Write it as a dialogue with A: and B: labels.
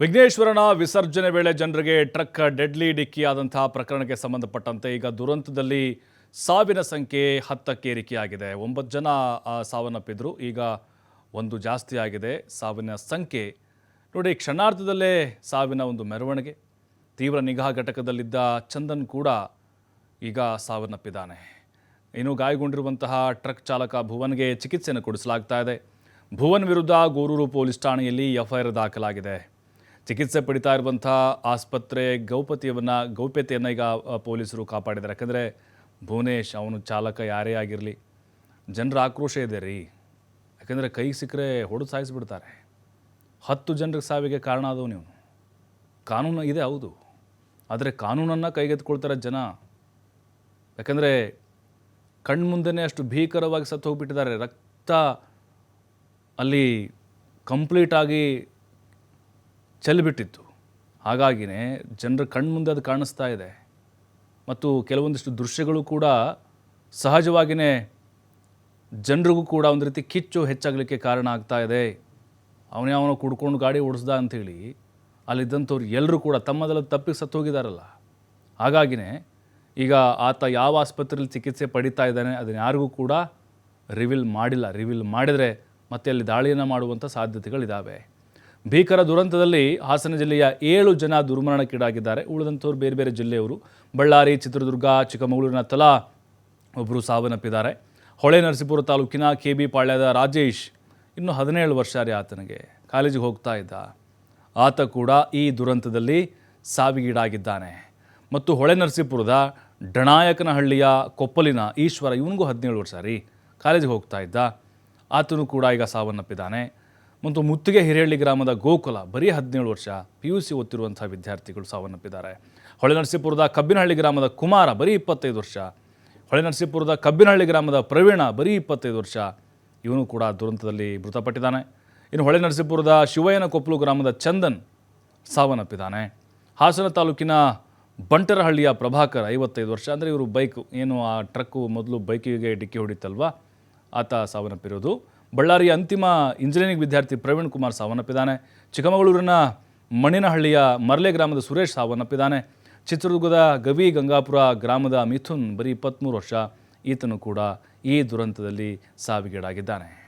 A: ವಿಘ್ನೇಶ್ವರನ ವಿಸರ್ಜನೆ ವೇಳೆ ಜನರಿಗೆ ಟ್ರಕ್ ಡೆಡ್ಲಿ ಡಿಕ್ಕಿಯಾದಂತಹ ಪ್ರಕರಣಕ್ಕೆ ಸಂಬಂಧಪಟ್ಟಂತೆ ಈಗ ದುರಂತದಲ್ಲಿ ಸಾವಿನ ಸಂಖ್ಯೆ ಹತ್ತಕ್ಕೆ ಏರಿಕೆಯಾಗಿದೆ. ಒಂಬತ್ತು ಜನ ಸಾವನ್ನಪ್ಪಿದ್ರು. ಈಗ ಒಂದು ಜಾಸ್ತಿ ಆಗಿದೆ. ಸಾವಿನ ಸಂಖ್ಯೆ. ನೋಡಿ, ಕ್ಷಣಾರ್ಧದಲ್ಲೇ ಸಾವಿನ ಒಂದು ಮೆರವಣಿಗೆ. ತೀವ್ರ ನಿಗಾ ಘಟಕದಲ್ಲಿದ್ದ ಚಂದನ್ ಕೂಡ ಈಗ ಸಾವನ್ನಪ್ಪಿದ್ದಾನೆ. ಇನ್ನು ಗಾಯಗೊಂಡಿರುವಂತಹ ಟ್ರಕ್ ಚಾಲಕ ಭುವನ್ಗೆ ಚಿಕಿತ್ಸೆಯನ್ನು ಕೊಡಿಸಲಾಗ್ತಾ ಇದೆ. ಭುವನ್ ವಿರುದ್ಧ ಗೋರೂರು ಪೊಲೀಸ್ ಠಾಣೆಯಲ್ಲಿ ಎಫ್ಐಆರ್ ದಾಖಲಾಗಿದೆ. ಚಿಕಿತ್ಸೆ ಪಡಿತಾ ಇರುವಂಥ ಆಸ್ಪತ್ರೆ ಗೌಪತಿಯವನ್ನ ಗೌಪ್ಯತೆಯನ್ನು ಈಗ ಪೊಲೀಸರು ಕಾಪಾಡಿದ್ದಾರೆ. ಯಾಕಂದರೆ ಭುವನೇಶ್ ಅವನು ಚಾಲಕ ಯಾರೇ ಆಗಿರಲಿ, ಜನರ ಆಕ್ರೋಶ ಇದೆ ರೀ. ಯಾಕಂದರೆ ಕೈ ಸಿಕ್ಕರೆ ಹೊಡೆದು ಸಾಯಿಸಿಬಿಡ್ತಾರೆ. ಹತ್ತು ಜನರಿಗೆ ಸಾವಿಗೆ ಕಾರಣ ಆದವು ನೀವು ಕಾನೂನು ಇದೆ, ಹೌದು. ಆದರೆ ಕಾನೂನನ್ನು ಕೈಗೆತ್ಕೊಳ್ತಾರೆ ಜನ. ಯಾಕಂದರೆ ಕಣ್ಮುಂದೆನೇ ಅಷ್ಟು ಭೀಕರವಾಗಿ ಸತ್ತು ಹೋಗಿಬಿಟ್ಟಿದ್ದಾರೆ. ರಕ್ತ ಅಲ್ಲಿ ಕಂಪ್ಲೀಟಾಗಿ ಚೆಲ್ಬಿಟ್ಟಿತ್ತು. ಹಾಗಾಗಿನೇ ಜನರ ಕಣ್ಮುಂದೆ ಅದು ಕಾಣಿಸ್ತಾ ಇದೆ. ಮತ್ತು ಕೆಲವೊಂದಿಷ್ಟು ದೃಶ್ಯಗಳು ಕೂಡ ಸಹಜವಾಗಿಯೇ ಜನರಿಗೂ ಕೂಡ ಒಂದು ರೀತಿ ಕಿಚ್ಚು ಹೆಚ್ಚಾಗಲಿಕ್ಕೆ ಕಾರಣ ಆಗ್ತಾ ಇದೆ. ಅವನೇ ಅವನು ಕುಡ್ಕೊಂಡು ಗಾಡಿ ಓಡಿಸ್ದ ಅಂಥೇಳಿ ಅಲ್ಲಿದ್ದಂಥವ್ರು ಎಲ್ಲರೂ ಕೂಡ ತಮ್ಮದೆಲ್ಲ ತಪ್ಪಿಗೆ ಸತ್ತು ಹೋಗಿದಾರಲ್ಲ ಹಾಗಾಗಿನೇ ಈಗ ಆತ ಯಾವ ಆಸ್ಪತ್ರೆಯಲ್ಲಿ ಚಿಕಿತ್ಸೆ ಪಡಿತಾ ಇದ್ದಾನೆ ಅದನ್ನು ಯಾರಿಗೂ ಕೂಡ ರಿವೀಲ್ ಮಾಡಿಲ್ಲ. ರಿವೀಲ್ ಮಾಡಿದರೆ ಮತ್ತೆ ಅಲ್ಲಿ ದಾಳಿಯನ್ನು ಮಾಡುವಂಥ ಸಾಧ್ಯತೆಗಳಿದ್ದಾವೆ ಭೀಕರ ದುರಂತದಲ್ಲಿ ಹಾಸನ ಜಿಲ್ಲೆಯ ಏಳು ಜನ ದುರ್ಮರಣಕ್ಕೀಡಾಗಿದ್ದಾರೆ. ಉಳಿದಂಥವ್ರು ಬೇರೆ ಬೇರೆ ಜಿಲ್ಲೆಯವರು. ಬಳ್ಳಾರಿ, ಚಿತ್ರದುರ್ಗ, ಚಿಕ್ಕಮಗಳೂರಿನ ತಲಾ ಒಬ್ಬರು ಸಾವನ್ನಪ್ಪಿದ್ದಾರೆ. ಹೊಳೆ ನರಸೀಪುರ ತಾಲೂಕಿನ ಕೆ ಬಿ ಪಾಳ್ಯದ ರಾಜೇಶ್ ಇನ್ನು ಹದಿನೇಳು ವರ್ಷ ರೀ ಆತನಿಗೆ ಕಾಲೇಜಿಗೆ ಹೋಗ್ತಾ ಇದ್ದ. ಆತ ಕೂಡ ಈ ದುರಂತದಲ್ಲಿ ಸಾವಿಗೀಡಾಗಿದ್ದಾನೆ. ಮತ್ತು ಹೊಳೆ ನರಸೀಪುರದ ಡಣಾಯಕನಹಳ್ಳಿಯ ಕೊಪ್ಪಲಿನ ಈಶ್ವರ, ಇವನಿಗೂ ಹದಿನೇಳು ವರ್ಷ ರೀ ಕಾಲೇಜಿಗೆ ಹೋಗ್ತಾ ಇದ್ದ. ಆತನು ಕೂಡ ಈಗ ಸಾವನ್ನಪ್ಪಿದ್ದಾನೆ. ಮತ್ತು ಮುತ್ತಿಗೆ ಹಿರೇಹಳ್ಳಿ ಗ್ರಾಮದ ಗೋಕುಲ ಬರೀ ಹದಿನೇಳು ವರ್ಷ ಪಿ ಯು ಸಿ ಓದ್ತಿರುವಂಥ ವಿದ್ಯಾರ್ಥಿಗಳು ಸಾವನ್ನಪ್ಪಿದ್ದಾರೆ. ಹೊಳೆ ನರಸೀಪುರದ ಕಬ್ಬಿನಹಳ್ಳಿ ಗ್ರಾಮದ ಕುಮಾರ ಬರೀ ಇಪ್ಪತ್ತೈದು ವರ್ಷ. ಹೊಳೆ ನರಸೀಪುರದ ಕಬ್ಬಿನಹಳ್ಳಿ ಗ್ರಾಮದ ಪ್ರವೀಣ ಬರೀ ಇಪ್ಪತ್ತೈದು ವರ್ಷ. ಇವನು ಕೂಡ ದುರಂತದಲ್ಲಿ ಮೃತಪಟ್ಟಿದ್ದಾನೆ. ಇನ್ನು ಹೊಳೆ ನರಸೀಪುರದ ಶಿವಯ್ಯನ ಕೊಪ್ಪಲು ಗ್ರಾಮದ ಚಂದನ್ ಸಾವನ್ನಪ್ಪಿದ್ದಾನೆ. ಹಾಸನ ತಾಲೂಕಿನ ಬಂಟರಹಳ್ಳಿಯ ಪ್ರಭಾಕರ್ ಐವತ್ತೈದು ವರ್ಷ. ಅಂದರೆ ಇವರು ಬೈಕ್, ಏನು ಆ ಟ್ರಕ್ಕು ಮೊದಲು ಬೈಕಿಗೆ ಡಿಕ್ಕಿ ಹೊಡಿತಲ್ವ ಆತ ಸಾವನ್ನಪ್ಪಿರೋದು. ಬಳ್ಳಾರಿಯ ಅಂತಿಮ ಇಂಜಿನಿಯರಿಂಗ್ ವಿದ್ಯಾರ್ಥಿ ಪ್ರವೀಣ್ ಕುಮಾರ್ ಸಾವನ್ನಪ್ಪಿದ್ದಾನೆ. ಚಿಕ್ಕಮಗಳೂರಿನ ಮಣ್ಣಿನಹಳ್ಳಿಯ ಮರ್ಲೆ ಗ್ರಾಮದ ಸುರೇಶ್ ಸಾವನ್ನಪ್ಪಿದ್ದಾನೆ. ಚಿತ್ರದುರ್ಗದ ಗವಿ ಗಂಗಾಪುರ ಗ್ರಾಮದ ಮಿಥುನ್ ಬರೀ ಇಪ್ಪತ್ತ್ಮೂರು ವರ್ಷ. ಈತನು ಕೂಡ ಈ ದುರಂತದಲ್ಲಿ ಸಾವಿಗೀಡಾಗಿದ್ದಾನೆ.